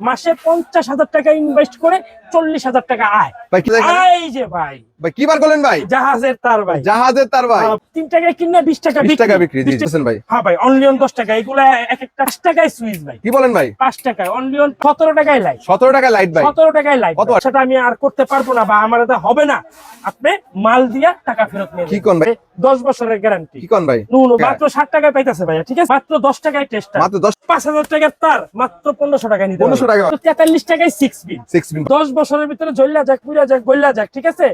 মাসে পঞ্চাশ হাজার টাকা ইনভেস্ট করে চল্লিশ হাজার টাকা আয়। ভাই কি এই যে ভাই। ভাই কি বার করলেন ভাই? জাহাজের তার ভাই। জাহাজের তার ভাই। আহ, টাকায় কিনে বিশ টাকা বিশ টাকা বিক্রি দিচ্ছেন ভাই। হ্যাঁ ভাই অনলি অন দশ টাকা। এগুলা এক একটা পাঁচ টাকায় সুইচ ভাই। কি বলেন ভাই? পাঁচ টাকায় অনলি অন সতেরো টাকায় লাই সতেরো টাকা লাইট ভাই। সতেরো টাকায় লাই সেটা আমি আর করতে পারব না বা আমার এটা হবে না। আপনি মাল দিয়া টাকা ফেরত নিয়ে কি কোন ভাই? দশ বছরের গ্যারান্টি কি কোন ভাই? নুন মাত্র ষাট টাকায় পাইতেছে ভাইয়া ঠিক আছে? মাত্র দশ টাকায় টেস্ট মাত্র পাঁচ হাজার টাকার তার মাত্র পনেরোশো টাকা নিতে 1500 টাকা। তেতাল্লিশ টাকায় সিক্স বিন সিক্স মিনিট দশ বছরের ভিতরে জ্বললা যাক পুরা যাক বললা যাক ঠিক আছে।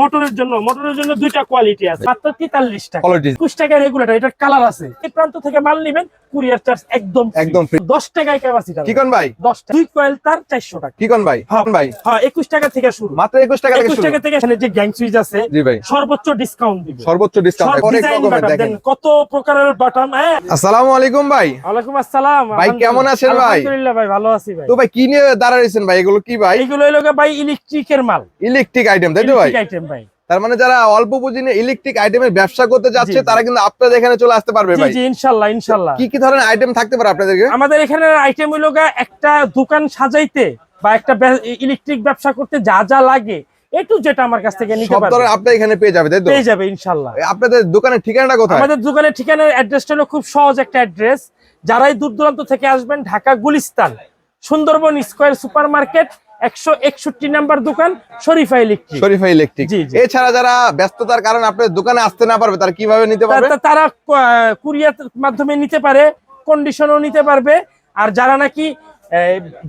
মোটরের জন্য মোটরের জন্য দুইটা কোয়ালিটি আছে। মাত্র তেতাল্লিশ টাকা একুশ টাকা রেগুলেটর এটার কালার আছে। এই প্রান্ত থেকে মাল নিবেন কুরিয়ার চার্জ একদম একদম দশ টাকায় ক্যাপাসিটি কি কোন ভাই? দশ দুই কয়েল তার চারশো টাকা। কি কোন ভাই? হ্যাঁ। ভাই? হ্যাঁ একুশ টাকা থেকে শুরু। মাত্র একুশ টাকা একুশ টাকা থেকে এখানে যে গ্যাং সুইচ আছে জি ভাই। সর্বোচ্চ ডিসকাউন্ট দিব। সর্বোচ্চ ডিসকাউন্ট অনেক রকমের দেখেন। কত প্রকারের বাটাম হ্যাঁ? আসসালামু আলাইকুম ভাই। ওয়ালাইকুম আসসালাম ভাই, কেমন আছেন ভাই? আলহামদুলিল্লাহ ভাই ভালো আছি ভাই। তো ভাই কি নিয়ে দাঁড়াইছেন ভাই? এগুলো কি ভাই? এইগুলো হলো ভাই ইলেকট্রিকের মাল। ইলেকট্রিক আইটেম তাই তো ভাই? ইলেকট্রিক আইটেম ভাই। তার মানে যারা অল্প পুঁজি নিয়ে ইলেকট্রিক আইটেমের ব্যবসা করতে যাচ্ছে। তারা কিন্তু আপনাদের এখানে চলে আসতে পারবে ভাই। জি ইনশাআল্লাহ ইনশাআল্লাহ কি কি ধরনের আইটেম থাকতে পারে আপনাদেরকে? আমাদের এখানে আইটেম হলো একটা দোকান সাজাইতে বা একটা ইলেকট্রিক ব্যবসা করতে যা যা লাগে একটু যেটা আমার কাছ থেকে নিতে সব পারবে। ধরনের এখানে পেয়ে যাবে তাই তো? পেয়ে যাবে ইনশাআল্লাহ আপনাদের দোকানের ঠিকানাটা কোথায়? আমাদের দোকানের ঠিকানার অ্যাড্রেসটা হলো খুব সহজ একটা অ্যাড্রেস। যারাই দূর দূরান্ত থেকে আসবেন Dhaka Gulistan Sundarban square super market একশো একষট্টি নাম্বার দোকান শরীফা ইলেকট্রিক। শরীফা ইলেকট্রিক। জি, জি। এছাড়া যারা ব্যস্ততার কারণে আপনাদের দোকানে আসতে না পারবে তারা কীভাবে নিতে পারবে? তারা কুরিয়ার মাধ্যমে নিতে পারে কন্ডিশনও নিতে পারবে। আর যারা নাকি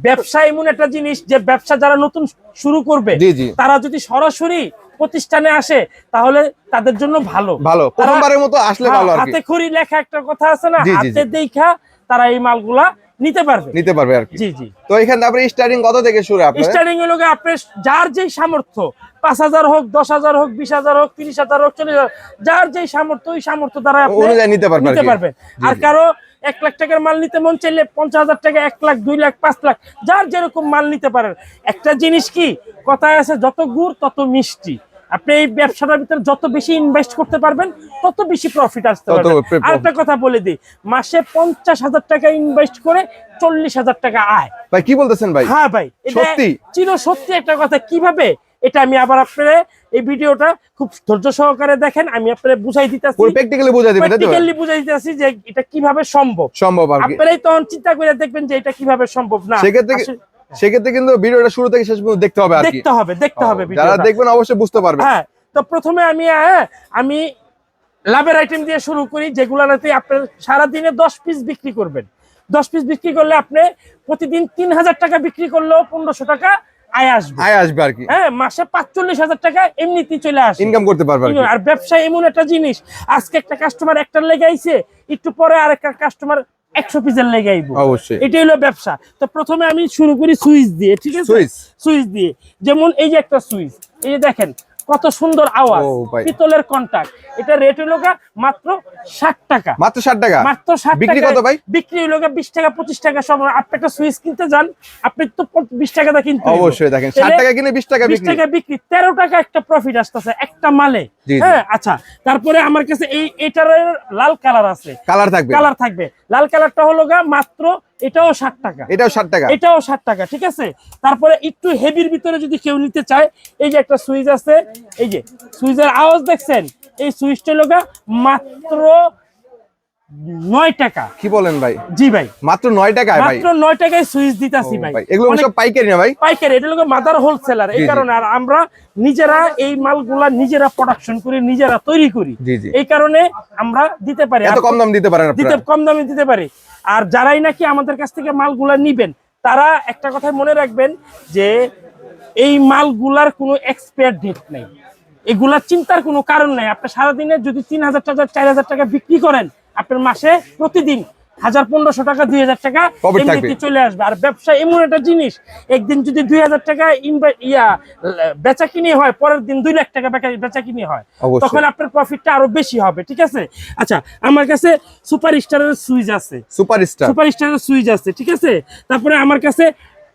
ব্যবসা এমন একটা জিনিস যে ব্যবসা যারা নতুন শুরু করবে তারা যদি সরাসরি প্রতিষ্ঠানে আসে তাহলে তাদের জন্য ভালো। ভালো। প্রথমবারের মতো আসলে হ্যাঁ, ভালো হাতে খড়ি লেখা একটা কথা আছে না? হাতে দেখা তারা এই মালগুলা নিতে পারবে। নিতে পারবে আর কি। জি জি। তো এখানে আপনি স্টার্টিং কত থেকে শুরু আপনার? স্টার্টিং হলো গিয়ে আপনার যার যেই সামর্থ্য পাঁচ হাজার হোক দশ হাজার হোক বিশ হাজার হোক তিরিশ হাজার হোক চল্লিশ হাজার যার যেই সামর্থ্য ওই সামর্থ্য দ্বারা আপনি নিতে পারবে আর নিতে। পারবেন আর কারও এক লাখ টাকার মাল নিতে মন চাইলে পঞ্চাশ হাজার টাকা এক লাখ দুই লাখ পাঁচ লাখ যার যেরকম মাল নিতে পারেন। একটা জিনিস কি? কথায় আছে যত গুড় তত মিষ্টি। আপনি এই ব্যবসাটার ভিতরে যত বেশি ইনভেস্ট করতে পারবেন তত বেশি প্রফিট আসতে পারবে আর একটা কথা বলে দিই মাসে পঞ্চাশ হাজার টাকা ইনভেস্ট করে চল্লিশ হাজার টাকা আয়। ভাই কি বলতেছেন ভাই? হ্যাঁ ভাই সত্যি? চির সত্যি একটা কথা। কীভাবে? এটা আমি আবার আপনারা এই ভিডিওটা খুব ধৈর্য সহকারে দেখেন আমি আপনারা বুঝাই দিতেছি। প্র্যাকটিক্যালি বোঝা দিবে তাই প্র্যাকটিক্যালি বুঝাই দিতেছি যে এটা কীভাবে সম্ভব। সম্ভব আপনারাই তখন চিন্তা করে দেখবেন যে এটা কীভাবে সম্ভব। না সেক্ষেত্রে সেক্ষেত্রে কিন্তু ভিডিওটা শুরু থেকে শেষ পর্যন্ত দেখতে হবে আর দেখতে হবে দেখতে হবে যারা দেখবেন অবশ্যই বুঝতে পারবে হ্যাঁ তো প্রথমে আমি হ্যাঁ, আমি লাভের আইটেম দিয়ে শুরু করি যেগুলাতে আপনার সারাদিনে দশ পিস বিক্রি করবেন। দশ পিস বিক্রি করলে আপনি প্রতিদিন তিন হাজার টাকা বিক্রি করলেও পনেরোশো টাকা আয় আসবে। আয় আসবে আর কি। হ্যাঁ মাসে পাঁচচল্লিশ হাজার টাকা এমনিতেই চলে আসে। ইনকাম করতে পারবে আর আর ব্যবসা এমন একটা জিনিস আজকে একটা কাস্টমার একটা লেগে আইছে একটু পরে আরেকটা কাস্টমার একশো পিসের লেগে আইবো। অবশ্যই। এটাই হলো ব্যবসা। তো প্রথমে আমি শুরু করি সুইচ দিয়ে ঠিক আছে? সুইচ। সুইচ দিয়ে। যেমন এই যে একটা সুইচ এই যে দেখেন কত সুন্দর আওয়াজ পিতলের কন্টাক্ট এটা রেট গা মাত্র ষাট টাকা। মাত্র ষাট টাকা? মাত্র ষাট বিক্রি কত ভাই? বিক্রি গা বিশ টাকা পঁচিশ টাকা সব আপনি একটা সুইচ কিনতে যান আপনি তো বিশ টাকা দা কিনতে। অবশ্যই দেখেন ষাট টাকা কিনে বিশ টাকা বিশ টাকা বিক্রি তেরো টাকা একটা প্রফিট আসতেছে একটা মালে। হ্যাঁ আচ্ছা। তারপরে আমার কাছে এই এটার লাল কালার আছে। কালার থাকবে। কালার থাকবে। লাল কালারটা হলো গা মাত্র এটাও ষাট টাকা। এটাও ষাট টাকা। এটাও ষাট টাকা ঠিক আছে? তারপরে একটু হেভির ভিতরে যদি কেউ নিতে চায় এই যে একটা সুইচ আছে এই যে সুইচের আওয়াজ দেখছেন? এই সুইচটা লোকা মাত্র নয় টাকা। কি বলেন ভাই? জি ভাই। মাত্র নয় টাকায় ভাই। মাত্র নয় টাকায় সুইচ দিতাছি ভাই। এগুলো সব পাইকারি না ভাই? পাইকারি এটা মাদার হোলসেলার এই। কারণে আর আমরা নিজেরা এই মালগুলা নিজেরা প্রোডাকশন করি নিজেরা তৈরি করি। এই কারণে আমরা দিতে পারি। এত কম দাম দিতে পারেন দিতে কম দামে দিতে পারি। আর যারাই নাকি আমাদের কাছ থেকে মালগুলা নিবেন তারা একটা কথা মনে রাখবেন যে এই মালগুলার কোনো এক্সপায়ার ডেট নেই। এগুলা চিন্তার কোনো কারণ নাই। আপনি সারাদিনে যদি তিন হাজার টাকা চার হাজার টাকা বিক্রি করেন আপনার মাসে প্রতিদিন হাজার পনেরোশো টাকা দুই হাজার টাকা এমনিতে চলে আসবে। আর ব্যবসা এমন একটা জিনিস একদিন যদি দুই হাজার টাকা ইয়া বেচা কিনে হয় পরের দিন দুই লাখ টাকা বেচা- বেচা কিনে হয় তখন আপনার প্রফিটটা আরও বেশি হবে ঠিক আছে? আচ্ছা আমার কাছে সুপার স্টারের সুইচ আছে। সুপার স্টার সুপার স্টারের সুইচ আছে ঠিক আছে? তারপরে আমার কাছে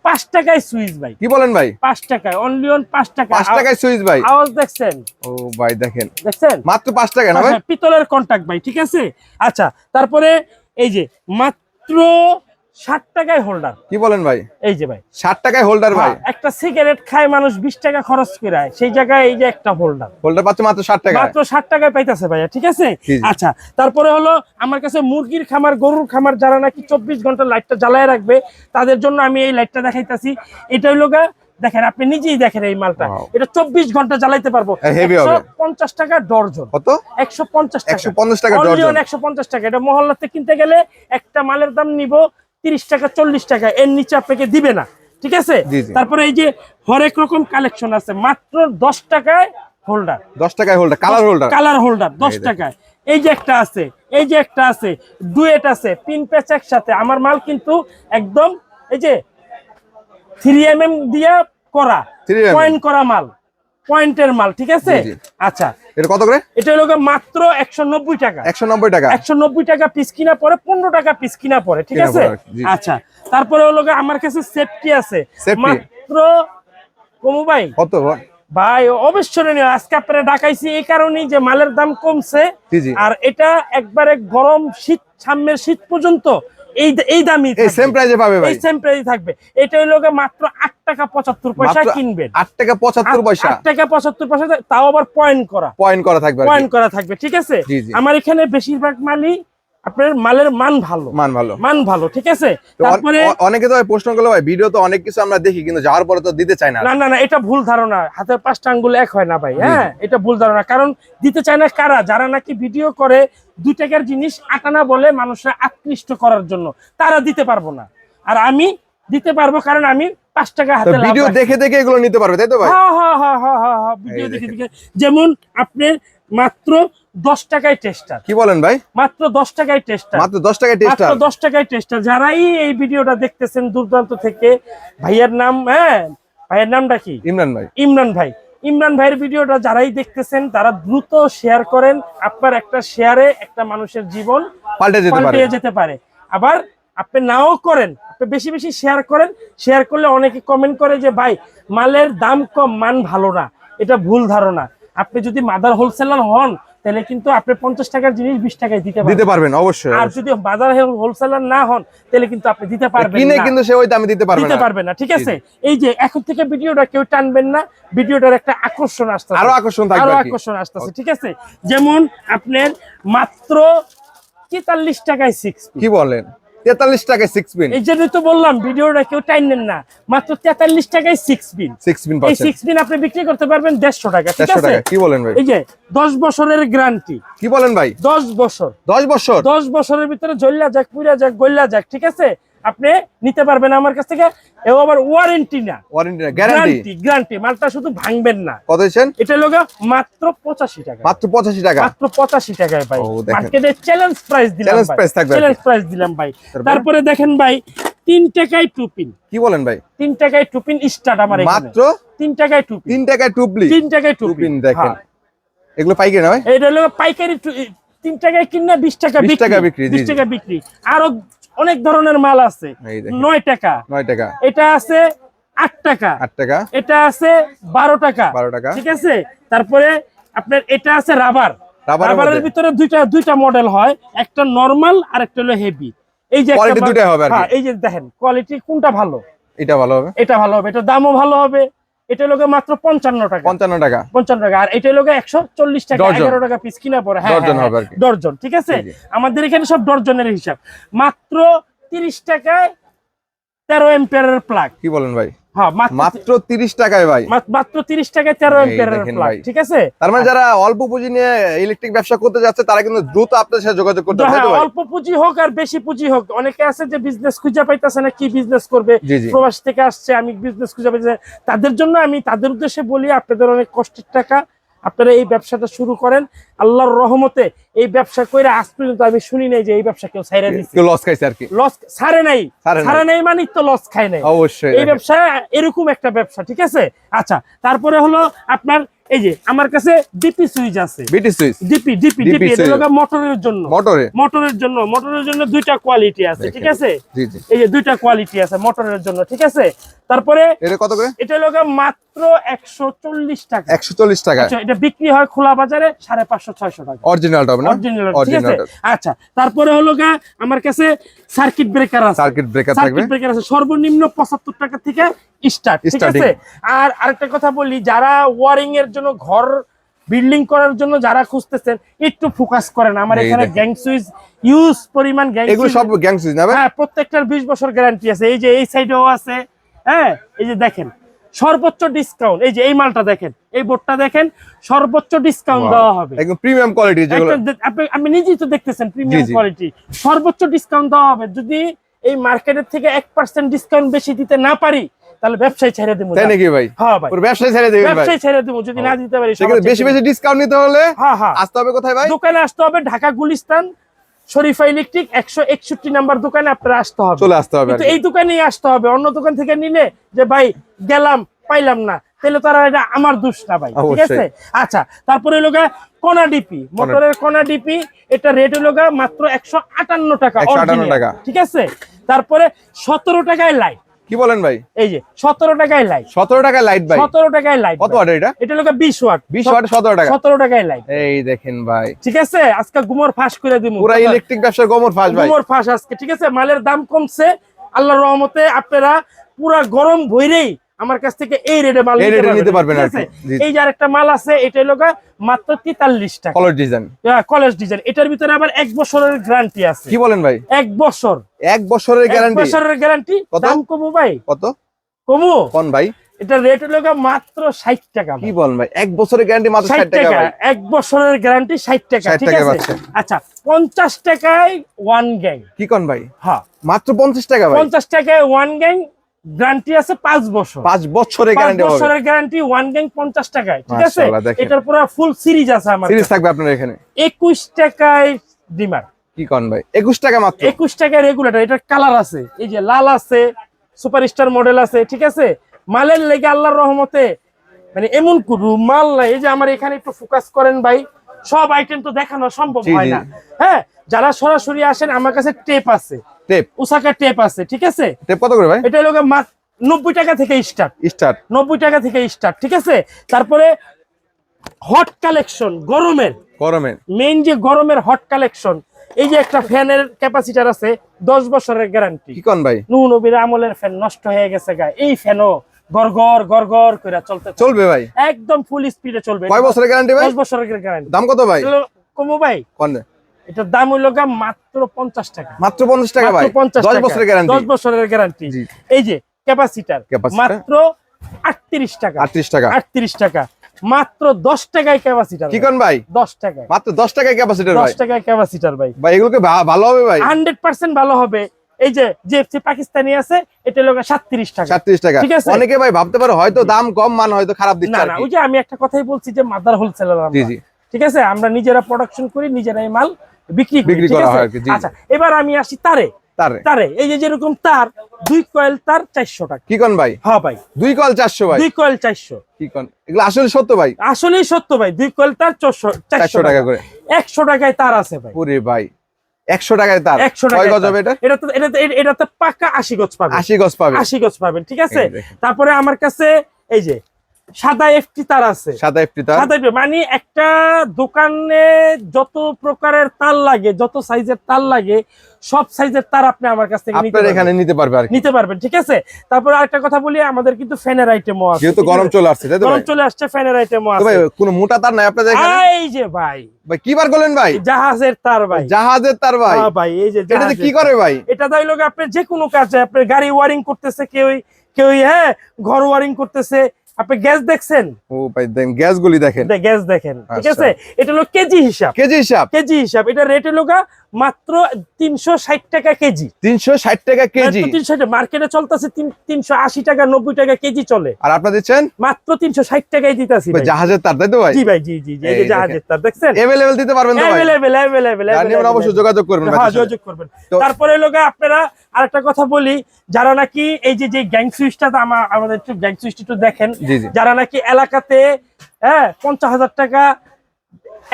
পাঁচ টাকায় সুইচ ভাই। কি বলেন ভাই? পাঁচ টাকায় অনলি অন পাঁচ টাকা পাঁচ টাকায় সুইচ ভাই। আওয়াজ দেখছেন? ও ভাই দেখেন। দেখছেন? মাত্র পাঁচ টাকা না ভাই? হ্যাঁ, পিতলের কন্টাক্ট ভাই ঠিক আছে? আচ্ছা তারপরে এই যে মাত্র ষাট টাকায় হোল্ডার কি বলেন ভাই? এই যে ভাই। ষাট টাকায় হোল্ডার ভাই। একটা সিগারেট খায় মানুষ বিশ টাকা খরচ করে সেই জায়গায় এই যে একটা হোল্ডার হোল্ডার পাচ্ছে মাত্র ষাট টাকা মাত্র ষাট টাকায় পাইতেছে ভাইয়া ঠিক আছে। আচ্ছা তারপরে হলো আমার কাছে মুরগির খামার গরুর খামার যারা নাকি চব্বিশ ঘণ্টা লাইটটা জ্বালায় রাখবে তাদের জন্য আমি এই লাইটটা দেখাইতেছি। এটা হলো গা দেখেন আপনি নিজেই দেখেন এই মালটা। এটা চব্বিশ ঘণ্টা জ্বালাইতে পারব। পঞ্চাশ টাকা ডর্জন। কত? একশো পঞ্চাশ টাকা। 150 টাকা ডর্জন। একশো পঞ্চাশ টাকা। এটা মহল্লাতে কিনতে গেলে একটা মালের দাম নিব তিরিশ টাকা চল্লিশ টাকা এর নিচে আপনাকে দিবে না। ঠিক আছে। তারপরে এই যে হরেক রকম কালেকশন আছে মাত্র দশ টাকায় হোল্ডার দশ টাকায় holder colour holder colour holder দশ টাকায়। এই যে একটা আছে এই যে একটা আছে ডুয়েট আছে পিন প্যাচ একসাথে। আমার মাল কিন্তু একদম এই যে থ্রি এম এম দিয়া করা 3mm পয়েন্ট করা মাল। পয়েন্টের মাল ঠিক আছে। আচ্ছা। এটা কত করে? এটা হলো মাত্র একশো নব্বই টাকা। একশো নব্বই টাকা। একশো নব্বই টাকা পিস কিনা পরে পনেরো টাকা পিস কিনা পরে ঠিক আছে। আচ্ছা। তারপরে হলো আমার কাছে সেফটি আছে। মাত্র কমু ভাই? কত? ভাই? অবিস্মরণীয়। আজকে আপনারা ডাকাইছি এই কারণেই যে মালের দাম কমছে। আর এটা একবারে গরম শীত সামনের শীত পর্যন্ত এই এই দামই এই সেম প্রাইসে পাবে ভাই। এই সেম প্রাইসে থাকবে। এটা হলো মাত্র আট টাকা পঁচাত্তর পয়সা মাত্র কিনবেন। 8 টাকা পঁচাত্তর আট- পয়সা। আট টাকা পঁচাত্তর পয়সা তাও আবার পয়েন্ট করা। পয়েন্ট করা থাকবে পয়েন্ট করা থাকবে ঠিক আছে। আমার এখানে বেশিরভাগ মালই আপনার মালের মান ভালো। মান ভালো। মান ভালো ঠিক আছে? তারপরে অনেকে তো প্রশ্ন করল ভাই ভিডিও তো অনেক কিছু আমরা দেখি কিন্তু যাওয়ার পরে তো দিতে চায় না না না না এটা ভুল ধারণা। হাতের পাঁচটা আঙ্গুল এক হয় না ভাই হ্যাঁ? এটা ভুল ধারণা। কারণ দিতে চায় না কারা? যারা নাকি ভিডিও করে দুই টাকার জিনিস আটানা বলে মানুষরা আকৃষ্ট করার জন্য তারা দিতে পারব না। আর আমি দিতে পারব কারণ আমি পাঁচ টাকা হাতে ভিডিও দেখে দেখে এগুলো নিতে পারবে তাই তো ভাই? হ্যাঁ হ্যাঁ হ্যাঁ হ্যাঁ হ্যাঁ ভিডিও দেখে দেখে। যেমন আপনার মাত্র দশ টাকায় টেস্টার কি বলেন ভাই? মাত্র দশ টাকায় টেস্টার মাত্র দশ টাকা টেস্টার দশ টাকায় টেস্টার যারাই এই ভিডিওটা দেখতেছেন দূরদূরান্ত থেকে ভাইয়ের নাম হ্যাঁ ভাইয়ের নামটা কি? ইমরান ভাই। ইমরান ভাই। ইমরান ভাইয়ের ভিডিওটা যারাই দেখতেছেন তারা দ্রুত শেয়ার করেন। আপনার একটা শেয়ারে একটা মানুষের জীবন পাল্টে পাল্টে যেতে পারে। আবার আপনি নাও করেন আপনি বেশি বেশি শেয়ার করেন। শেয়ার করলে অনেকে কমেন্ট করে যে ভাই মালের দাম কম মান ভালো না। এটা ভুল ধারণা। আপনি যদি মাদার হোলসেলার হন তাহলে কিন্তু আপনি পঞ্চাশ টাকার জিনিস বিশ টাকায় দিতে পারবেন। দিতে পারবেন অবশ্যই আর যদি বাজার হোলসেলার না হন তাহলে কিন্তু আপনি দিতে পারবেন কিনে কিন্তু সে ওই দামে দিতে পারবেন দিতে পারবেন না ঠিক আছে? এই যে এখন থেকে ভিডিওটা কেউ টানবেন না ভিডিওটার একটা আকর্ষণ আসতেছে। আরও আকর্ষণ থাকবে আরও। আকর্ষণ আসতেছে ঠিক আছে? যেমন আপনার মাত্র তেতাল্লিশ টাকায় সিক্স কি বলেন? তেতাল্লিশ টাকায় সিক্স পিন এই জন্যই তো বললাম ভিডিওটা কেউ টাইনেন না। মাত্র তেতাল্লিশ টাকায় সিক্স বিন সিক্স পিন এই সিক্স বিন আপনি বিক্রি করতে পারবেন দেড়শো টাকা আছে? টাকা। কি বলেন ভাই? এই যে দশ বছরের গ্যারান্টি কি বলেন ভাই? দশ বছর। দশ বছর? দশ বছরের ভিতরে জল্লা যাক পুরা যাক গল্লা যাক ঠিক আছে? আপনি নিতে পারবেন আমার কাছ থেকে। এও আবার ওয়ারেন্টি না। ওয়ারেন্টি না গ্যারান্টি গ্যারান্টি মালটা শুধু ভাঙবেন না। কত দিচ্ছেন? এটা লোক মাত্র পঁচাশি টাকা। মাত্র পঁচাশি টাকা। মাত্র পঁচাশি টাকায় ভাই। মার্কেটে চ্যালেঞ্জ প্রাইস দিলাম Challenge price থাকবে চ্যালেঞ্জ প্রাইস দিলাম ভাই। তারপরে? দেখেন ভাই তিন টাকায় টুপিন কি বলেন ভাই? তিন টাকায় টুপিন স্টার্ট আমার এখানে। মাত্র? তিন টাকায় টুপিন তিন টাকায় টুপলি তিন টাকায় টুপিন দেখেন। হ্যাঁ। এগুলো পাইকারি না ভাই? এটা হলো পাইকারি টু- তিন টাকায় কিনা বিশ টাকা 20 টাকা বিক্রি, বিশ। টাকা বিক্রি। আরও অনেক ধরনের মাল আছে। নয় টাকা। নয় টাকা। এটা আছে আট টাকা। আট টাকা। এটা আছে বারো টাকা। 12 টাকা। ঠিক আছে? তারপরে আপনার এটা আছে রাবার। রাবারের রাবারের ভিতরে দুইটা দুইটা মডেল হয়। একটা নরমাল আর একটা হলো হেভি এই যে বা- দুইটাই হবে আর। হ্যাঁ, এই যে দেখেন কোয়ালিটি কোনটা ভালো? এটা ভালো হবে? এটা ভালো হবে এটা দামও ভালো হবে। এটা লোকে মাত্র পঞ্চান্ন টাকা পঞ্চান্ন টাকা পঞ্চান্ন টাকা আর এটা লোকে একশো চল্লিশ টাকা। এগারো টাকা পিস কিনা পরে হ্যাঁ ডর্জন হ্যাঁ, কি। ডর্জন ঠিক আছে। আমাদের এখানে সব ডর্জনের হিসাব মাত্র তিরিশ টাকায় তেরো এম্পিয়ারের প্লাগ কি বলেন ভাই? হ্যাঁ মাত্র মাত্র তিরিশ টাকায় ভাই। মাত্র তিরিশ টাকায় তেরো এম্পিয়ারের প্লাগ ঠিক আছে? তার মানে যারা অল্প পুঁজি নিয়ে ইলেকট্রিক ব্যবসা করতে যাচ্ছে তারা কিন্তু দ্রুত আপনাদের সাথে যোগাযোগ করতে হবে হ্যাঁ অল্প পুঁজি হোক আর বেশি পুঁজি হোক অনেকে আছে যে বিজনেস খুঁজে পাইতেছে না কি বিজনেস করবে। প্রবাস থেকে আসছে আমি বিজনেস খুঁজে পাইতেছে তাদের জন্য আমি তাদের উদ্দেশ্যে বলি আপনাদের অনেক কষ্টের টাকা আপনারা এই ব্যবসাটা শুরু করেন আল্লাহর রহমতে এই ব্যবসা করে আজ পর্যন্ত আমি শুনি নাই যে এই ব্যবসা কেউ ছাইরা দিচ্ছে লস খাইছে আর কি। লস ছাড়ে নাই। ছাড়ে নাই। মানে তো লস খায় নাই। অবশ্যই। এই ব্যবসা এরকম একটা ব্যবসা ঠিক আছে? আচ্ছা তারপরে হলো আপনার এই যে আমার কাছে ডিপি সুইচ আছে। বিটি সুইচ ডিপি ডিপি ডিপি এটা মোটরের জন্য। মোটরে মোটরের জন্য মোটরের জন্য দুইটা কোয়ালিটি আছে ঠিক আছে? এই যে দুইটা কোয়ালিটি আছে মোটরের জন্য ঠিক আছে? তারপরে এটা কত করে? এটা মাত্র একশো চল্লিশ টাকা। একশো চল্লিশ টাকা। আচ্ছা, এটা বিক্রি হয় খোলা বাজারে সাড়ে পাঁচশো ছয়শো টাকা। অরিজিনালটা হবে না? অরিজিনাল ঠিক আছে? আচ্ছা তারপরে হলো গা আমার কাছে সার্কিট ব্রেকার আছে। সার্কিট ব্রেকার থাকবে। সার্কিট ব্রেকার আছে। সর্বনিম্ন পঁচাত্তর টাকা থেকে স্টার্ট ঠিক আছে? আর আরেকটা কথা বলি যারা ওয়ারিং এর জন্য ঘর বিল্ডিং করার জন্য যারা খুঁজতেছেন একটু ফোকাস করেন। আমার এখানে গ্যাং সুইচ ইউজ পরিমাণ গ্যাং এগুলো সব গ্যাং সুইচ না হ্যাঁ প্রত্যেকটার বিশ বছর গ্যারান্টি আছে। এই যে এই সাইডেও আছে হ্যাঁ? এই যে দেখেন সর্বোচ্চ ডিসকাউন্ট এই যে এই মালটা দেখেন এই বোর্ডটা দেখেন সর্বোচ্চ ডিসকাউন্ট দেওয়া হবে। একদম প্রিমিয়াম কোয়ালিটি যেগুলো আপনি আমি নিজেই তো দেখতেছেন প্রিমিয়াম। কোয়ালিটি সর্বোচ্চ ডিসকাউন্ট দেওয়া হবে। যদি এই মার্কেটের থেকে এক পার্সেন্ট ডিসকাউন্ট বেশি দিতে না পারি তাহলে ব্যবসায় ছেড়ে দেবো তাই নাকি ভাই? হ্যাঁ ভাই। ব্যবসায় ছেড়ে ব্যবসায় ছেড়ে দেবো যদি না দিতে পারি বেশি বেশি ডিসকাউন্ট নিতে হলে হ্যাঁ হ্যাঁ। আসতে হবে কোথায় ভাই? দোকানে আসতে হবে ঢাকা গুলিস্তান শরীফা ইলেকট্রিক একশো একষট্টি নাম্বার দোকানে আপনারা আসতে হবে। চলে আসতে হবে কিন্তু এই দোকানেই আসতে হবে অন্য দোকান থেকে নিলে যে ভাই গেলাম পাইলাম না তাহলে তারা এটা আমার দোষ না ভাই ঠিক আছে? আচ্ছা তারপরে হলো কোনা ডিপি মোটরের কোনা ডিপি এটা রেট হলো মাত্র একশো আটান্ন টাকা 158 টাকা। ঠিক আছে? তারপরে সতেরো টাকায় লাইট কি বলেন ভাই? এই যে সতেরো টাকায় লাইট সতেরো টাকায় লাইট ভাই। সতেরো টাকায় লাইট কত ওয়াট এটা? এটা লোকে বিশ ওয়াট বিশ ওয়াট সতেরো টাকা। সতেরো টাকায় লাইট এই দেখেন ভাই। ঠিক আছে? আজকে গুমর ফাঁস করে দিব পুরা ইলেকট্রিক ব্যবসার গুমর ফাঁস ভাই। গুমর ফাঁস আজকে ঠিক আছে? মালের দাম কমছে। আল্লাহর রহমতে আপনারা পুরা গরম ভইরেই আমার কাছ থেকে এই রেটে মাল নিতে পারবেন। এই যে আরেকটা মাল আছে এটা হলো মাত্র তেতাল্লিশ টাকা। কলার ডিজাইন কলেজ ডিজাইন এটার ভিতরে আবার এক বছরের গ্যারান্টি আছে। কি বলেন ভাই? এক বছর। এক বছরের এক গ্যারান্টি বছরের গ্যারান্টি দাম কমু ভাই। কত? কমু? কোন ভাই? এটা রেট হলো মাত্র ষাট টাকা কি বলেন ভাই? এক বছরের গ্যারান্টি মাত্র ষাট ষাট টাকা টাকা। এক বছরের গ্যারান্টি ষাট টাকা ঠিক আছে? আচ্ছা পঞ্চাশ টাকায় ওয়ান গ্যাং কি কোন ভাই? হ্যাঁ। মাত্র পঞ্চাশ টাকা ভাই। পঞ্চাশ টাকায় ওয়ান গ্যাং গ্যারান্টি আছে পাঁচ বছর। পাঁচ বছরের গ্যারান্টি বছরের গ্যারান্টি ওয়ান গ্যাং পঞ্চাশ টাকায় ঠিক আছে? এটার পুরো ফুল সিরিজ আছে আমার সিরিজ থাকবে আপনার এখানে? একুশ টাকায় ডিমার। কি কোন ভাই? একুশ টাকা মাত্র? একুশ টাকায় রেগুলেটর এটার কালার আছে। এই যে লাল আছে সুপারস্টার মডেল আছে ঠিক আছে? মালের লেগে আল্লাহর রহমতে মানে এমন মাল নাই। এই যে আমার এখানে একটু ফোকাস করেন ভাই সব আইটেম তো দেখানো সম্ভব হয় না। হ্যাঁ যারা সরাসরি আসেন আমার কাছে টেপ আছে। টেপ ওসাকা টেপ আছে ঠিক আছে? টেপ কত করে ভাই? এটা হলো নব্বই টাকা থেকে স্টার্ট স্টার্ট নব্বই টাকা থেকে স্টার্ট ঠিক আছে? তারপরে হট কালেকশন গরমের। গরমের। মেইন যে গরমের হট কালেকশন এই যে একটা ফ্যানের ক্যাপাসিটার আছে দশ বছরের গ্যারান্টি কোন ভাই? নু নবীর আমলের ফ্যান নষ্ট হয়ে গেছে গা। এই ফ্যানও গরগর গরগর করে চলতে। চলবে ভাই। একদম ফুল স্পিডে চলবে। কয় বছরের গ্যারান্টি ভাই? দশ বছরের গ্যারান্টি দাম কত ভাই? কমো ভাই। কোন? এটার দাম হইল মাত্র পঞ্চাশ টাকা। মাত্র পঞ্চাশ টাকা ভাই। মাত্র 50 দশ বছরের গ্যারান্টি দশ বছরের গ্যারান্টি এই যে ক্যাপাসিটার মাত্র আটত্রিশ টাকা। আটত্রিশ টাকা। আটত্রিশ টাকা। মাত্র দশ টাকায় ক্যাপাসিটার কি কোন ভাই? দশ টাকায়। মাত্র দশ টাকায় ক্যাপাসিটার দশ টাকায় ক্যাপাসিটার ভাই। ভাই এগুলোকে ভালো হবে ভাই? হান্ড্রেড পার্সেন্ট ভালো হবে। এই যে জিএফসি পাকিস্তানি আছে এটা লোক সাতত্রিশ টাকা। সাতত্রিশ টাকা। ঠিক আছে। অনেকে ভাই ভাবতে পারো হয়তো দাম কম মান হয়তো খারাপ দিচ্ছে না না ওই যে আমি একটা কথাই বলছি যে মাদার হোলসেলার ঠিক আছে? আমরা নিজেরা প্রোডাকশন করি নিজেরাই মাল। বিক্রি বিক্রি করা হয়। আচ্ছা এবার আমি আসি তারে। তার। তারে এই যে যেরকম তার দুই কয়েল তার চারশো টাকা। কি কোন ভাই? হ্যাঁ ভাই। দুই কল চারশো ভাই? দুই কয়েল চারশো। কি কোন? এগুলো আসলে সত্য ভাই? আসলেই সত্য ভাই দুই কয়েল তার চারশো চারশো টাকা। করে। একশো টাকায় তার আছে ভাই। পুরে ভাই একশো টাকায় তার। একশো টাকা এটা? এটা তো এটা আশি গজ পাবে আশি গজ পাবে আশি গজ পাবেন ঠিক আছে? তারপরে আমার কাছে এই যে সাদা এফটি তার আছে। সাদা এফটি তার? সাদা FT মানে একটা দোকানে যত প্রকারের তার লাগে যত সাইজের তার লাগে সব সাইজের তার আপনি আমার কাছ থেকে নিতে এখানে পারবেন। নিতে পারবে আর নিতে পারবেন ঠিক আছে? তারপর আরেকটা কথা বলি আমাদের কিন্তু ফ্যানের আইটেমও আছে যেহেতু গরম চলে আসছে তাই তো গরম চলে আসছে ফ্যানের আইটেমও আছে ভাই কোনো মোটা তার নাই আপনাদের এখানে? এই যে ভাই। ভাই কি বার করলেন ভাই? জাহাজের তার ভাই। জাহাজের তার ভাই? হ্যাঁ ভাই এই যে জাহাজের কি করে ভাই? এটা তাই লোক আপনি যে কোনো কাজে আপনি গাড়ি ওয়ারিং করতেছে কেউ কেউ হ্যাঁ ঘর ওয়ারিং করতেছে আপনি গ্যাস দেখছেন? ও ভাই দেন গ্যাস গুলি দেখেন গ্যাস দেখেন ঠিক আচ্ছা। আছে? এটা হলো কেজি হিসাব। কেজি হিসাব? কেজি হিসাব। এটা রেট হলো মাত্র তিনশো ষাট টাকা কেজি। তিনশো ষাট টাকা কেজি। তিনশো মার্কেটে চলতেছে তিনশো আশি টাকা নব্বই টাকা কেজি চলে। আর আপনার দিচ্ছেন? মাত্র তিনশো ষাট টাকায় দিতেছি ভাই, জাহাজের তার তাই তো ভাই? জি ভাই জি জি এই যে জাহাজের তার দেখছেন? এভেলেবেল দিতে পারবেন তো ভাই? জানি আমরা অবশ্যই যোগাযোগ করবেন হ্যাঁ যোগাযোগ করবেন। তারপরে লোক আপনারা আরেকটা কথা বলি যারা নাকি এই যে যে গ্যাং সুইচটা আমাদের একটু গ্যাং সুইচটা একটু দেখেন যারা নাকি এলাকাতে হ্যাঁ পঞ্চাশ হাজার টাকা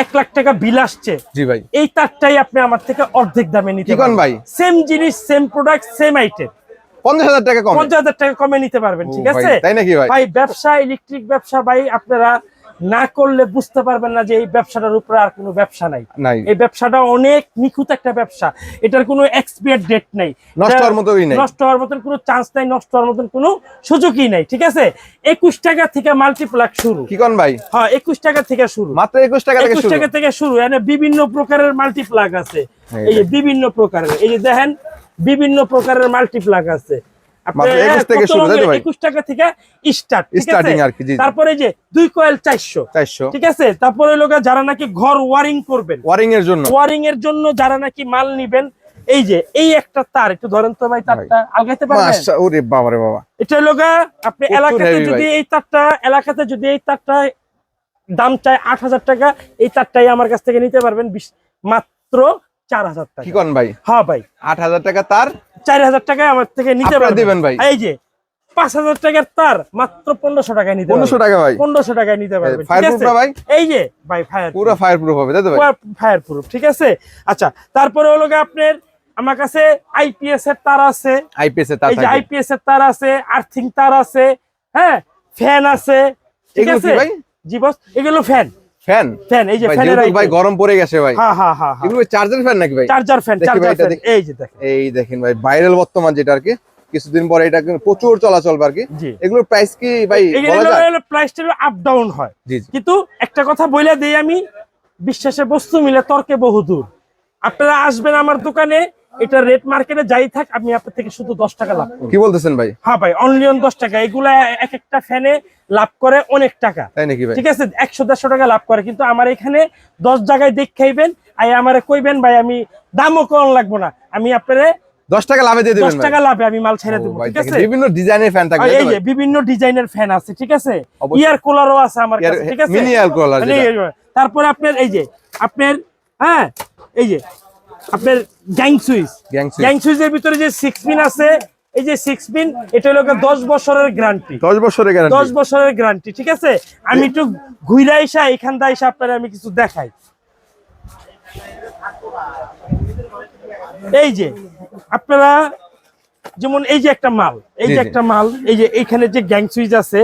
এক লাখ টাকা বিল আসছে। জি ভাই। এই তারটাই আপনি আমার থেকে অর্ধেক দামে নিতে পারবেন। ভাই? সেম জিনিস সেম প্রোডাক্ট সেম আইটেম পঞ্চাশ হাজার টাকা পঞ্চাশ হাজার টাকা কমে নিতে পারবেন ঠিক আছে? তাই নাকি ভাই? ভাই ব্যবসা ইলেকট্রিক ব্যবসা ভাই আপনারা না করলে বুঝতে পারবেন না যে এই ব্যবসাটার উপরে আর কোনো ব্যবসা নাই। এই ব্যবসাটা অনেক নিখুঁত একটা ব্যবসা। এটার কোনো এক্সপায়ার ডেট নাই। নষ্ট হওয়ার মতোই নাই। নষ্ট হওয়ার মতন কোনো চান্স নাই নষ্ট হওয়ার মতন কোনো সুযোগই নাই ঠিক আছে? একুশ টাকা থেকে মাল্টিপ্লাক শুরু। কি কন ভাই? হ্যাঁ একুশ টাকা থেকে শুরু। মাত্র একুশ টাকা থেকে একুশ টাকা থেকে শুরু। এখানে বিভিন্ন প্রকারের মাল্টিপ্লাগ আছে। এই এই যে বিভিন্ন প্রকারের। এই যে দেখেন বিভিন্ন প্রকারের মাল্টিপ্লাগ আছে। আপনার, মাত্র 21 থেকে শুরু, তাই তো রঙের? ভাই? 21 টাকা থেকে স্টার্ট Starting আর কি, জি, জি। তারপরে যে দুই কয়েল চারশো চারশো। ঠিক আছে? তারপরে লোক যারা নাকি ঘর ওয়ারিং করবেন। ওয়ারিং এর জন্য। ওয়ারিং এর জন্য যারা নাকি মাল নিবেন এই যে এই একটা তার একটু ধরেন তো ভাই তারটা আলগাইতে পারবেন? মাশা ওরে বাবারে বাবা। এটা লোকা আপনি এলাকাতে যদি এই তারটা এলাকাতে যদি এই তারটা দাম আট হাজার টাকা এই তারটাই আমার কাছ থেকে নিতে পারবেন মাত্র চার হাজার টাকা। কি কন ভাই? হ্যাঁ ভাই। আট হাজার টাকা তার? চার হাজার টাকায় আমার থেকে নিতে দিবেন ভাই। এই যে পাঁচ হাজার টাকার তার মাত্র পনেরোশো টাকায় নিতে পনেরোশো টাকা ভাই। পনেরোশো টাকায় নিতে পারবেন। ফায়ার আছে? প্রুফটা ভাই? এই যে ভাই ফায়ার পুরো ফায়ার প্রুফ হবে তাই তো ভাই? ফায়ার প্রুফ ঠিক আছে? আচ্ছা তারপরে হলো আপনার আমার কাছে আইপিএস এর তার আছে। আইপিএস এর তার থাকবে। আইপিএস এর তার আছে আর্থিং তার আছে হ্যাঁ? ফ্যান আছে ঠিক আছে? ভাই? জি বস এগুলো ফ্যান ফ্যান? ফ্যান এই যে ফ্যানের ভাই গরম পড়ে গেছে ভাই। হ্যাঁ হ্যাঁ হ্যাঁ এগুলো চার্জার ফ্যান নাকি ভাই? চার্জার ফ্যান চার্জার ফ্যান এই যে দেখেন। এই দেখেন ভাই ভাইরাল বর্তমান যেটা আর কি কিছুদিন পরে এটা প্রচুর চলাচল আর কি। এগুলোর প্রাইস কি ভাই প্রাইসটা আপ ডাউন হয়। জি জি। কিন্তু একটা কথা বলে দেই আমি বিশ্বাসে বস্তু মিলে তর্কে বহুদূর। আপনারা আসবেন আমার দোকানে এটা রেট মার্কেটে যাই থাক আমি আপনার থেকে শুধু দশ টাকা লাভ কি বলতেছেন ভাই? হ্যাঁ ভাই অনলি অন দশ টাকা। এগুলা এক একটা ফ্যানে লাভ করে অনেক টাকা। তাই নাকি ঠিক আছে একশো দেড়শো টাকা লাভ করে। কিন্তু আমার এখানে দশ জায়গায় দেখ খাইবেন আই আমার কইবেন ভাই আমি দামও কম লাগবো না। আমি আপনারে দশ টাকা লাভে দিয়ে দেবেন ভাই। টাকা লাভে আমি মাল ছেড়ে দেবো ঠিক আছে? বিভিন্ন ডিজাইনের ফ্যান থাকবে এই যে বিভিন্ন ডিজাইনের ফ্যান আছে ঠিক আছে। ইয়ার কুলারও আছে আমার কাছে ঠিক আছে? mini air cooler মানে তারপরে আপনার এই যে আপনার হ্যাঁ এই যে আপনার গ্যাং সুইচ। গ্যাং সুইচের ভিতরে যে সিক্স পিন আছে এই যে সিক্স পিন এটা হলো দশ বছরের গ্যারান্টি দশ বছরের গ্যারান্টি দশ বছরের গ্যারান্টি ঠিক আছে? আমি একটু ঘুরে এসা এখান থেকে এসে আপনার আমি কিছু দেখাই। এই যে আপনারা যেমন এই যে একটা মাল এই যে একটা মাল এই যে এখানে যে গ্যাং সুইচ আছে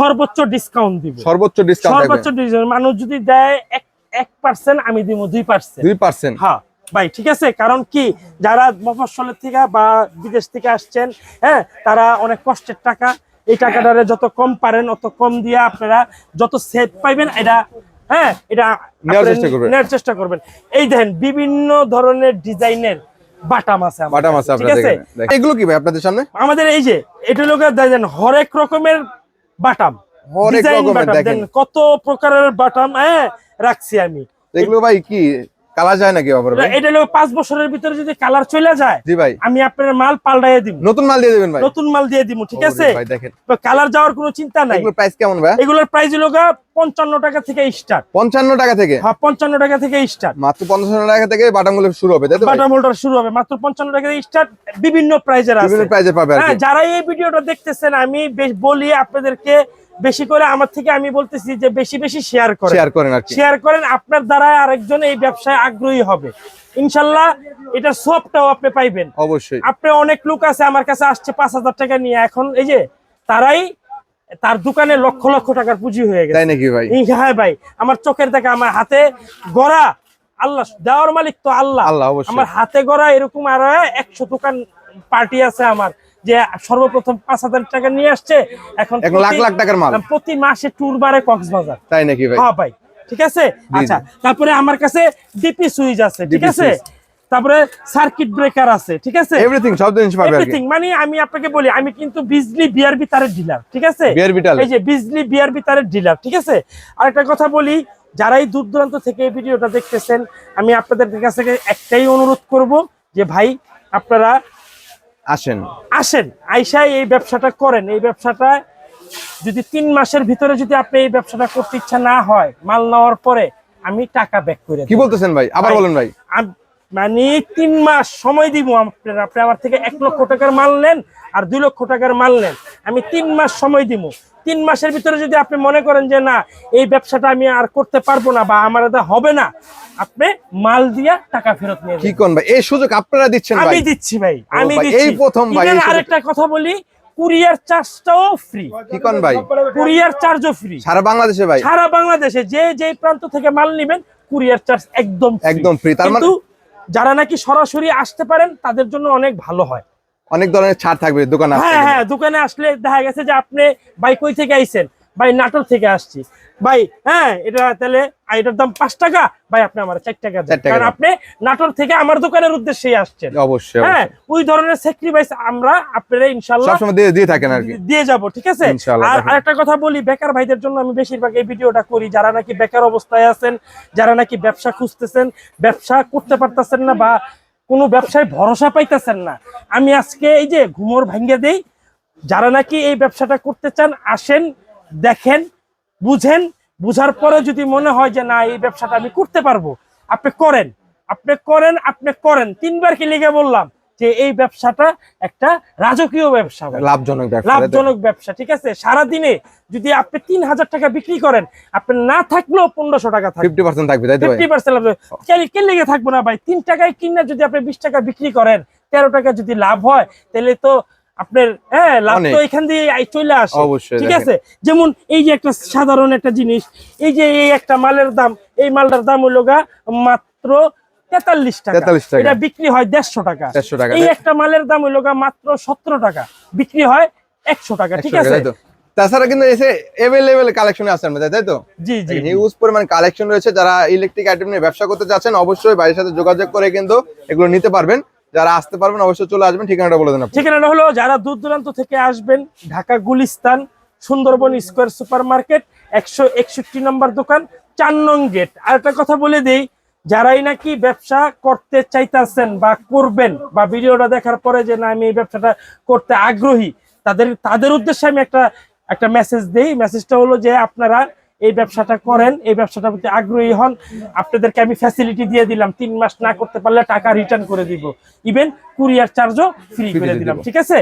সর্বোচ্চ ডিসকাউন্ট দিব। সর্বোচ্চ ডিসকাউন্ট সর্বোচ্চ ডিসকাউন্ট মানুষ যদি দেয় এক এক পার্সেন্ট আমি দিব দুই পার্সেন্ট দুই পার্সেন্ট হ্যাঁ। ভাই ঠিক আছে? কারণ কি যারা মফস্বলের থেকে বা বিদেশ থেকে আসছেন হ্যাঁ তারা অনেক কষ্টের টাকা। এই টাকাটারে যত কম পারেন অত কম দিয়ে আপনারা যত সেভ পাইবেন এটা হ্যাঁ এটা নেওয়ার চেষ্টা করবেন। এই দেখেন বিভিন্ন ধরনের ডিজাইনের বাটাম আছে আমার বাটাম আছে ঠিক আছে? এগুলো কি ভাই আপনাদের সামনে? আমাদের এই যে এটা লোক দেখেন হরেক রকমের বাটাম। হরেক রকমের। দেখেন। কত প্রকারের বাটাম হ্যাঁ রাখছি আমি। এগুলো ভাই কি কালা যায় নাকি আবার ভাই? এটা লোক পাঁচ বছরের ভিতরে যদি কালার চলে যায় জি ভাই। আমি আপনার মাল পাল্টাইয়ে দিব। নতুন মাল দিয়ে দেবেন ভাই। নতুন মাল দিয়ে দিব ঠিক আছে? ভাই দেখেন। কালার যাওয়ার কোনো চিন্তা নাই। এগুলোর প্রাইস কেমন ভাই? এগুলোর প্রাইস হলো গা পঞ্চান্ন টাকা থেকে স্টার্ট পঞ্চান্ন টাকা থেকে? হ্যাঁ পঞ্চান্ন টাকা থেকে স্টার্ট মাত্র পঞ্চান্ন টাকা থেকে বাটামগুলো শুরু হবে তাই তো শুরু হবে। মাত্র পঞ্চান্ন টাকা থেকে স্টার্ট বিভিন্ন প্রাইজের আছে। বিভিন্ন প্রাইজে পাবে আর হ্যাঁ যারা এই ভিডিওটা দেখতেছেন আমি বেশ বলি আপনাদেরকে বেশি করে আমার থেকে আমি বলতেছি যে বেশি বেশি শেয়ার করেন। শেয়ার করেন শেয়ার করেন আপনার দ্বারা আরেকজন এই ব্যবসায় আগ্রহী হবে। ইনশাল্লাহ এটা সবটাও আপনি পাইবেন। অবশ্যই। আপনি অনেক লোক আছে আমার কাছে আসছে পাঁচ হাজার টাকা নিয়ে। এখন এই যে তারাই তার দোকানে লক্ষ লক্ষ টাকার পুঁজি হয়ে গেছে। তাই নাকি ভাই? এই হ্যাঁ ভাই আমার চোখের দেখা আমার হাতে গড়া আল্লাহ দেওয়ার মালিক তো আল্লাহ। আল্লাহ আমার হাতে গড়া এরকম আর একশো দোকান পার্টি আছে আমার। যে সর্বপ্রথম পাঁচ হাজার টাকা নিয়ে আসছে এখন লাখ প্রতি- লাখ টাকার মাল। প্রতি মাসে ট্যুর বারে কক্সবাজার। তাই নাকি ভাই? হ্যাঁ ভাই ঠিক আছে? আচ্ছা তারপরে আমার কাছে ডিপি সুইচ আছে ঠিক আছে? তারপরে সার্কিট ব্রেকার আছে ঠিক আছে? এভরিথিং সব জিনিস পাবে এভরিথিং মানে আমি আপনাকে বলি আমি কিন্তু বিজলি বিআরবি তারের ডিলার ঠিক আছে? এই যে বিজলি বিআরবি তারের ডিলার ঠিক আছে? আর একটা কথা বলি যারাই দূর দূরান্ত থেকে এই ভিডিওটা দেখতেছেন আমি আপনাদের কাছ একটাই অনুরোধ করব যে ভাই আপনারা আসেন। আসেন আইসাই এই ব্যবসাটা করেন। এই ব্যবসাটা যদি তিন মাসের ভিতরে যদি আপনি এই ব্যবসাটা করতে ইচ্ছা না হয় মাল নেওয়ার পরে আমি টাকা ব্যাক করে কি বলতেছেন ভাই? আবার বলেন ভাই। মানে তিন মাস সময় দিব আপনার আপনি আমার থেকে এক লক্ষ টাকার মাল নেন আর দুই লক্ষ টাকার মাল নেন। আমি তিন মাস সময় দিব তিন মাসের ভিতরে যদি আপনি মনে করেন যে না এই ব্যবসাটা আমি আর করতে পারব না বা আমার এটা হবে না আপনি মাল দিয়া টাকা ফেরত নিয়ে কি। কোন ভাই? এই সুযোগ আপনারা দিচ্ছেন আমি দিচ্ছি ভাই আমি দিচ্ছি এই প্রথম ভাই, আরেকটা কথা বলি কুরিয়ার চার্জটাও ফ্রি কি কোন ভাই? কুরিয়ার চার্জও ফ্রি সারা বাংলাদেশে ভাই। সারা বাংলাদেশে যে যে প্রান্ত থেকে মাল নেবেন কুরিয়ার চার্জ একদম একদম ফ্রি তার মানে- যারা নাকি সরাসরি আসতে পারেন তাদের জন্য অনেক ভালো হয়। অনেক ধরনের ছাড় থাকবে দোকানে হ্যাঁ হ্যাঁ দোকানে আসলে দেখা গেছে যে আপনি ভাই কই থেকে আইছেন? ভাই নাটোর থেকে আসছি। ভাই হ্যাঁ এটা তাহলে এটার দাম পাঁচ টাকা ভাই আপনি আমার চার টাকা কারণ আপনি নাটোর থেকে আমার দোকানের উদ্দেশ্যে আসছেন। অবশ্যই হ্যাঁ ওই ধরনের স্যাক্রিফাইস আমরা আপনারা ইনশাল্লাহ সবসময় দিয়ে দিয়ে থাকেন আর কি। দিয়ে যাব ঠিক আছে? আর। আরেকটা কথা বলি বেকার ভাইদের জন্য আমি বেশিরভাগ এই ভিডিওটা করি। যারা নাকি বেকার অবস্থায় আছেন যারা নাকি ব্যবসা খুঁজতেছেন ব্যবসা করতে পারতেছেন না বা কোনো ব্যবসায় ভরসা পাইতেছেন না। আমি আজকে এই যে ঘুমোর ভাঙ্গে দেই, যারা নাকি এই ব্যবসাটা করতে চান, আসেন, দেখেন, বুঝেন, বুঝার পরে যদি মনে হয় যে না, এই ব্যবসাটা আমি করতে পারব, আপনি করেন আপনি করেন আপনি করেন। তিনবার কি লিখে বললাম যে এই ব্যবসাটা একটা রাজকীয় ব্যবসা লাভজনক ব্যবসা লাভজনক ব্যবসা ঠিক আছে? সারা দিনে যদি আপনি তিন হাজার টাকা বিক্রি করেন আপনি না থাকলেও পনেরোশো টাকা থাকবে। 50% থাকবে ফিফটি পার্সেন্ট লাভ কে লেগে থাকব না ভাই? তিন টাকায় কিনে যদি আপনি বিশ টাকা বিক্রি করেন তেরো টাকা যদি লাভ হয় তাহলে তো আপনার হ্যাঁ লাভ তো এখান দিয়ে চলে আসে অবশ্যই, ঠিক আছে? যেমন এই যে একটা সাধারণ একটা জিনিস এই যে এই একটা মালের দাম এই মালটার দাম হইল গা মাত্র তেতাল্লিশ টাকা। 43 টাকা। এটা বিক্রি হয় দেড়শো টাকা। 150 টাকা, এই একটা মালের দাম হইল মাত্র সতেরো টাকা। বিক্রি হয় একশো টাকা ঠিক আছে? তাছাড়া কিন্তু এসে এভেলেবেল কালেকশন আছে আমাদের তাই তো? জি জি। জি। হিউজ পরিমাণ কালেকশন রয়েছে। যারা ইলেকট্রিক আইটেম নিয়ে ব্যবসা করতে চাচ্ছেন অবশ্যই ভাইয়ের সাথে যোগাযোগ করে কিন্তু এগুলো নিতে পারবেন। যারা আসতে পারবেন অবশ্যই চলে আসবেন। ঠিকানাটা বলে দেন ঠিকানাটা হলো যারা দূর দূরান্ত থেকে আসবেন Dhaka Gulistan Sundarban square super market একশো একষট্টি নম্বর দোকান চার নং গেট। আর একটা কথা বলে দেই যারাই নাকি ব্যবসা করতে চাইতেছেন বা করবেন বা ভিডিওটা দেখার পরে যে না আমি এই ব্যবসাটা করতে আগ্রহী তাদের তাদের উদ্দেশ্যে আমি একটা একটা মেসেজ দিই। মেসেজটা হলো যে আপনারা এই ব্যবসাটা করেন এই ব্যবসাটার প্রতি আগ্রহী হন। আপনাদেরকে আমি ফ্যাসিলিটি দিয়ে দিলাম। তিন মাস না করতে পারলে টাকা রিটার্ন করে দিব। ইভেন কুরিয়ার চার্জও ফ্রি করে দিলাম। ঠিক আছে?